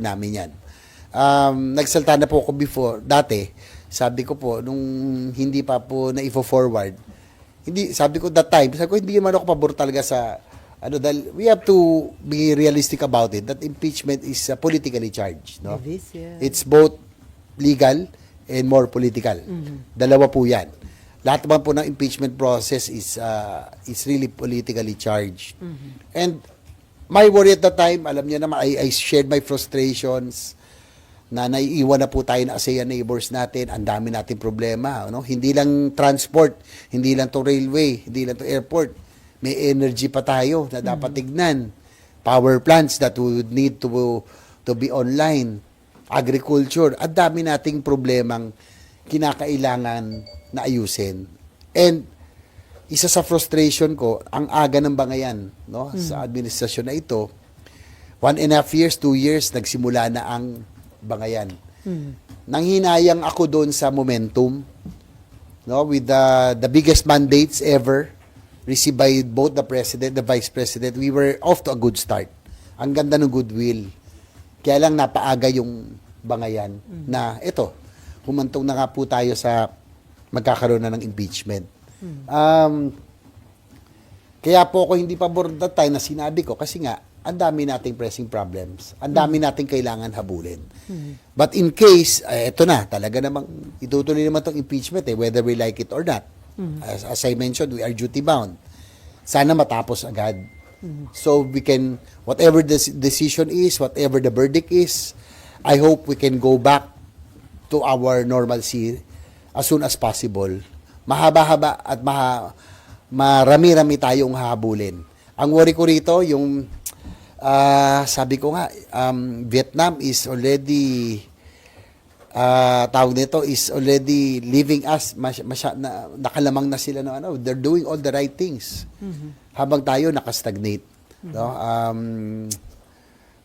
namin yan. Um, nagsalta na po ako before, dati, sabi ko po, nung hindi pa po na i-forward, hindi, sabi ko that time, sabi ko, hindi naman ako pabor talaga sa, ano, dahil we have to be realistic about it, that impeachment is uh, politically charged. No? Divisive. It's both legal and more political. Dalawa po yan. Lahat naman po ng impeachment process is uh, is really politically charged. And my worry at the time, alam niyo naman, I, I shared my frustrations na naiiwan na po tayo ng ASEAN neighbors natin, ang dami nating problema. No? Hindi lang transport, hindi lang to railway, hindi lang to airport. May energy pa tayo na dapat tignan. Power plants that would need to to be online. Agriculture. Ang dami nating problemang kinakailangan na ayusin. And isa sa frustration ko, ang aga ng bangayan no, sa administrasyon na ito, one and a half years, two years, nagsimula na ang bangayan. Nanghinayang ako doon sa momentum, no, with the, the biggest mandates ever received by both the President, the Vice President. We were off to a good start. Ang ganda ng goodwill. Kaya lang napaaga yung bangayan na ito, humantong na nga po tayo sa magkakaroon na ng impeachment. Um, kaya po ako hindi pabor that time na sinabi ko kasi nga, ang dami nating pressing problems. Ang dami nating kailangan habulin. But in case, eh, ito na, talaga namang itutuloy naman itong impeachment eh, whether we like it or not. As, as I mentioned, we are duty bound. Sana matapos agad. So we can, whatever the decision is, whatever the verdict is, I hope we can go back to our normalcy as soon as possible. Mahaba-haba at maha, marami-rami tayong hahabulin. Ang worry ko rito, yung ah, sabi ko nga, um, Vietnam is already ah tawag nito is already leaving us. Mas, masya, na, nakalamang na sila no ano they're doing all the right things. Habang tayo nakastagnate no? Um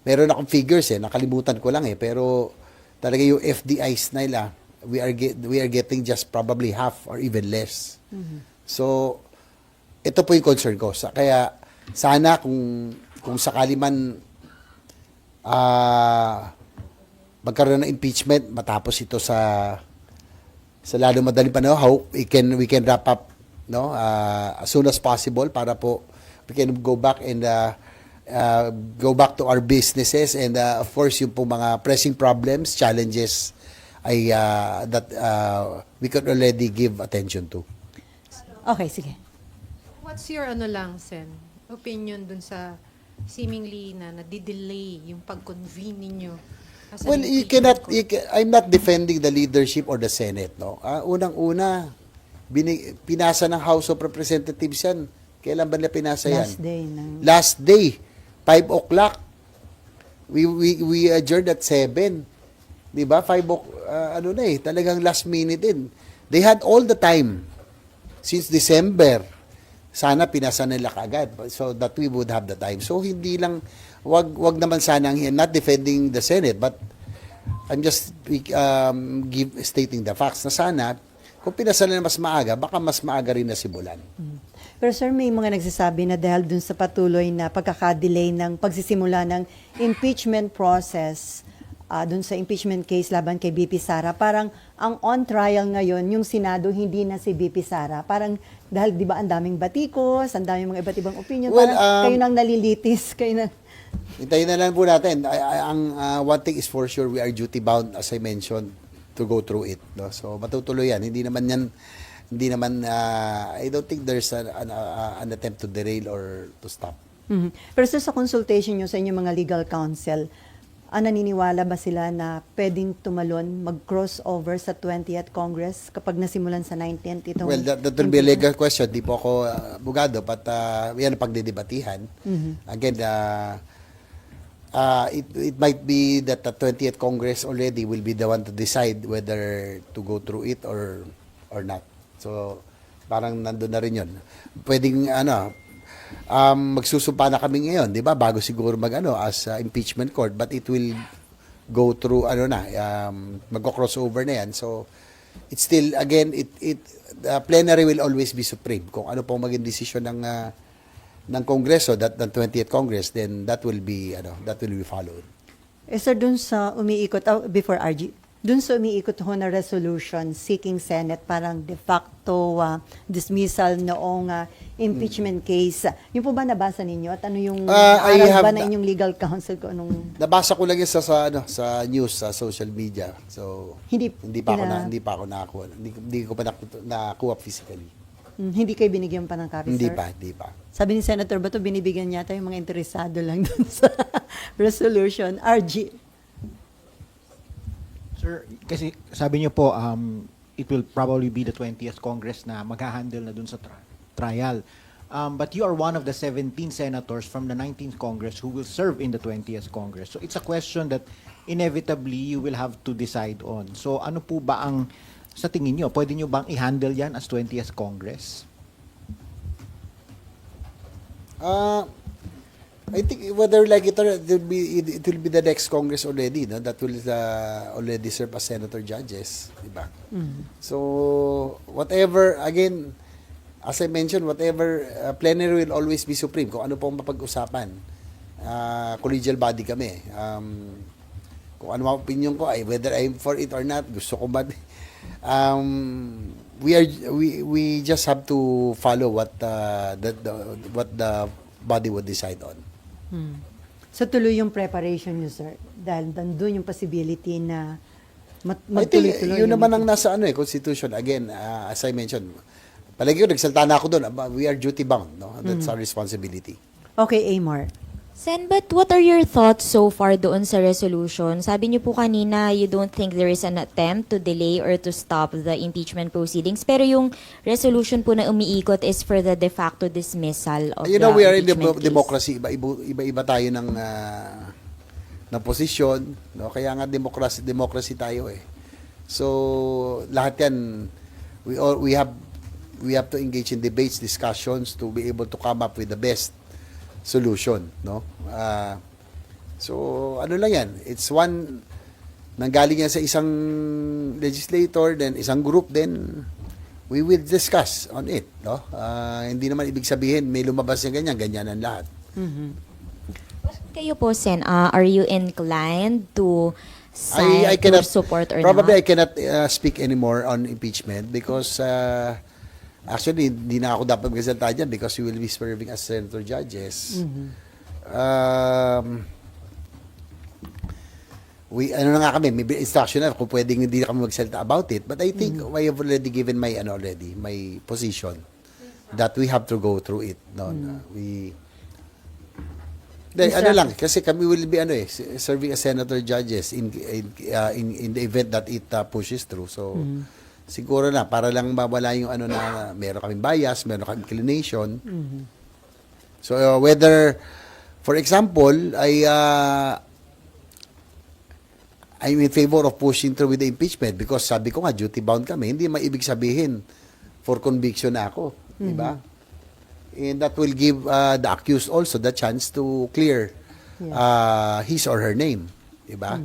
meron akong figures eh nakalimutan ko lang eh pero talaga yung FDIs nila we are get, we are getting just probably half or even less. So ito po yung concern ko. Sa kaya sana kung kung sakali man ah magkaroon ng impeachment matapos ito sa sa lalo madaling panahon hope we can we can wrap up no uh, as soon as possible para po we can go back and uh, uh, go back to our businesses and uh, of course yung po mga pressing problems challenges ay uh, that uh, we could already give attention to Okay, sige. What's your ano lang, Sen, opinion dun sa seemingly na nadidelay yung pag-convene ninyo? as Well, you cannot, you ca- I'm not defending the leadership or the Senate, no? Ah, unang-una, bini, pinasa ng House of Representatives yan. Kailan ba nila pinasa yan? Last day ng... Last day, 5 o'clock. We, we, we adjourned at 7. Di ba? 5 o'clock, ah, ano na eh, talagang last minute din. They had all the time since December. Sana pinasa nila kaagad so that we would have the time. So hindi lang wag wag naman sana ang- not defending the Senate but I'm just um, give, stating the facts na sana kung pinasa nila mas maaga baka mas maaga rin na simulan. Pero sir, may mga nagsasabi na dahil dun sa patuloy na pagkakadelay ng pagsisimula ng impeachment process ah, dun sa impeachment case laban kay BP Sara, parang ang on trial ngayon, yung Senado, hindi na si BP Sara. Parang dahil di ba ang daming batikos, ang daming mga iba't ibang opinion, Well, parang um, kayo nang nalilitis, kayo na... Hintayin na lang po natin. I- I- ang uh, one thing is for sure we are duty bound as I mentioned to go through it. No? So matutuloy yan. Hindi naman yan hindi naman uh, I don't think there's an, an, uh, an attempt to derail or to stop. Mhm. Pero sa consultation nyo sa inyong mga legal counsel, ah, naniniwala ba sila na pwedeng tumalon, mag-crossover sa 20th Congress kapag nasimulan sa 19th itong... Well, that, that will be a legal question. Di po ako uh, abogado, but uh, yan ang pagdidebatihan. Again, uh, uh, it, it might be that the 20th Congress already will be the one to decide whether to go through it or or not. So, parang nandun na rin yun. Pwedeng, ano, um, magsusumpa na kami ngayon, di ba? Bago siguro mag, ano, as uh, impeachment court, but it will go through, ano na, um, magko-crossover na yan. So, it's still, again, it, it, the plenary will always be supreme. Kung ano pong maging desisyon ng, uh, ng Kongreso, that, ng 20th Congress, then that will be, ano, that will be followed. Eh sir, dun sa umiikot, oh, before RG, dun sa umiikot ho na resolution seeking Senate parang de facto ah, dismissal noong ah, impeachment case. Yung po ba nabasa ninyo? At ano yung Ah, I have ba na na- inyong legal counsel ko anong Nabasa ko lang yun sa, sa, ano, sa news, sa social media. So, Hindi hindi pa ako na, pina- hindi pa ako nakakuha. Hindi, hindi ko pa naku- nakuha physically. Hmm, hindi kayo binigyan pa ng copy, Hindi sir? pa, hindi pa. Sabi ni Senator Bato, binibigyan yata yung mga interesado lang dun sa resolution. RG, Sir, kasi sabi niyo po, um, it will probably be the 20th Congress na magha-handle na dun sa tri- trial. Um, but you are one of the 17 senators from the 19th Congress who will serve in the 20th Congress. So it's a question that inevitably you will have to decide on. So ano po ba ang, sa tingin niyo, pwede niyo bang i-handle yan as 20th Congress? Uh, I think whether like it or it will be it, will be the next Congress already, no? That will uh, already serve as senator judges, di ba? So whatever again, as I mentioned, whatever uh, plenary will always be supreme. Kung ano pong mapag-usapan, uh, collegial body kami. Um, kung ano ang opinion ko ay whether I'm for it or not, gusto ko ba um we are we we just have to follow what uh, the, the what the body would decide on. So tuloy yung preparation niyo, sir. Dahil nandun yung possibility na mat- I think magtuloy-tuloy. yun yung- naman ang nasa ano eh constitution again uh, as I mentioned. Palagi ko nagsalta na ako doon. We are duty bound, no? That's our responsibility. Okay, Amor. Sen, but what are your thoughts so far doon sa resolution? Sabi niyo po kanina, you don't think there is an attempt to delay or to stop the impeachment proceedings. Pero yung resolution po na umiikot is for the de facto dismissal of you the know, we are in the impeachment case. democracy. Iba, iba, iba tayo ng, ah, ng posisyon. No? Kaya nga democracy, democracy tayo eh. So, lahat yan, we, all, we have we have to engage in debates, discussions to be able to come up with the best solution. No? Ah, so, ano lang yan. It's one, nanggaling yan sa isang legislator, then isang group, then we will discuss on it. No? Ah, hindi naman ibig sabihin may lumabas yung ganyan, ganyan ang lahat. Kayo po, Sen, ah, are you inclined to sign I, I cannot, support or probably I not? cannot uh, speak anymore on impeachment because uh, actually hindi na ako dapat magsalita dyan because we will be serving as senator judges. Um, we ano na nga kami may instruction na kung pwedeng hindi na kami magsalita about it but I think I have already given my ano already my position that we have to go through it no na we Hindi, Mr. ano lang, kasi kami will be ano eh, serving as senator judges in in, uh, in, in the event that it uh, pushes through. So, siguro na, para lang mawala yung ano na, meron kaming bias, meron kaming inclination. So, uh, whether, for example, I, uh, I'm in favor of pushing through with the impeachment because sabi ko nga, duty bound kami. Hindi maibig sabihin for conviction na ako. Di ba? And that will give uh, the accused also the chance to clear uh, his or her name. Di ba?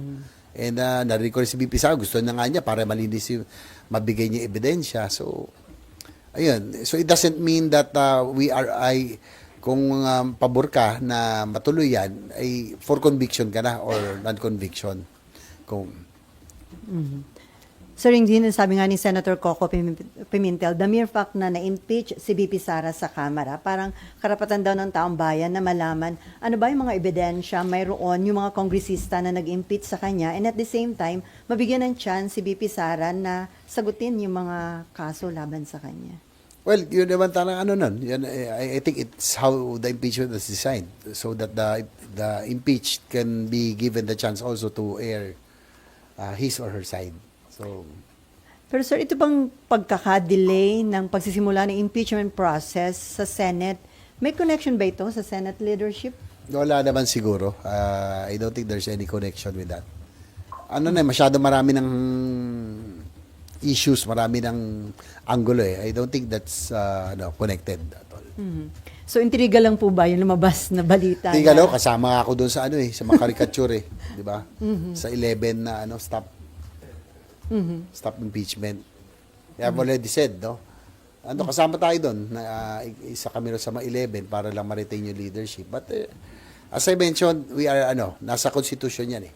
And uh, narinig ko si BP Sara, gusto na nga niya para malinis yung mabigay niya ebidensya. So, ayun. So, it doesn't mean that uh, we are, I, kung um, pabor ka na matuloy yan, ay for conviction ka na or non-conviction. Kung, Sir, hindi na sabi nga ni Senator Coco Pim- Pimentel, the mere fact na na-impeach si BP Sara sa Kamara, parang karapatan daw ng taong bayan na malaman ano ba yung mga ebidensya mayroon yung mga kongresista na nag-impeach sa kanya and at the same time, mabigyan ng chance si BP Sara na sagutin yung mga kaso laban sa kanya. Well, yun naman talagang ano nun. Eh, I, I think it's how the impeachment was designed so that the the impeached can be given the chance also to air uh, his or her side. So, Pero sir, ito bang pagkakadelay ng pagsisimula ng impeachment process sa Senate, may connection ba ito sa Senate leadership? wala naman siguro. Uh, I don't think there's any connection with that. Ano na, masyado marami ng issues, marami ng angulo eh. I don't think that's uh, ano, connected at all. Mhm. So, intriga lang po ba yung lumabas na balita? Na- ko, kasama ako doon sa ano eh, sa mga caricature eh, 'di ba? Sa 11 na ano stop stop impeachment. I've already said, no? Ano kasama tayo doon na ah, isa kami sa mga 11 para lang ma-retain yung leadership. But eh, as I mentioned, we are ano, nasa constitution 'yan eh.